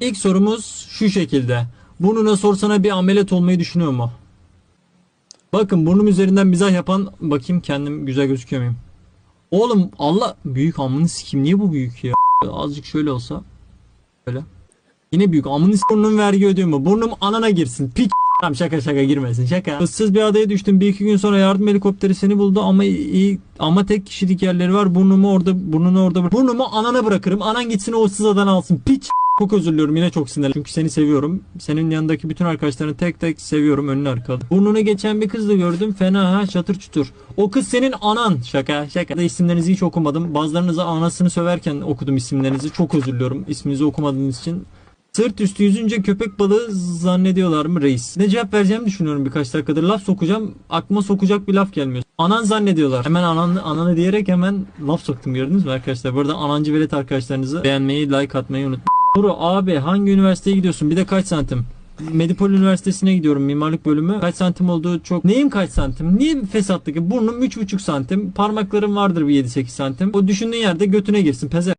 İlk sorumuz şu şekilde. Burnuna sorsana bir ameliyat olmayı düşünüyor mu? Bakın burnum üzerinden mizah yapan bakayım kendim güzel gözüküyor muyum? Oğlum Allah büyük amını sikim niye bu büyük ya? Azıcık şöyle olsa. Böyle. Yine büyük amını sikim burnum vergi ödüyor mu? Burnum anana girsin. Pik Tamam şaka şaka girmesin şaka. Issız bir adaya düştüm. Bir iki gün sonra yardım helikopteri seni buldu ama iyi ama tek kişilik yerleri var. Burnumu orada burnunu orada Burnumu anana bırakırım. Anan gitsin o ıssız adadan alsın. Piç. Çok özür diliyorum yine çok sinirli. Çünkü seni seviyorum. Senin yanındaki bütün arkadaşlarını tek tek seviyorum önüne arkalı. Burnunu geçen bir kızla gördüm. Fena ha çatır çutur. O kız senin anan. Şaka şaka. Da isimlerinizi hiç okumadım. Bazılarınıza anasını söverken okudum isimlerinizi. Çok özür diliyorum isminizi okumadığınız için. Sırt üstü yüzünce köpek balığı zannediyorlar mı reis? Ne cevap vereceğimi düşünüyorum birkaç dakikadır. Laf sokacağım. Aklıma sokacak bir laf gelmiyor. Anan zannediyorlar. Hemen anan, ananı diyerek hemen laf soktum gördünüz mü arkadaşlar? Bu arada anancı velet arkadaşlarınızı beğenmeyi, like atmayı unutmayın. Soru abi hangi üniversiteye gidiyorsun? Bir de kaç santim? Medipol Üniversitesi'ne gidiyorum mimarlık bölümü. Kaç santim olduğu çok... Neyim kaç santim? Niye fesatlık? Burnum 3,5 santim. Parmaklarım vardır bir 7-8 santim. O düşündüğün yerde götüne girsin. Peze.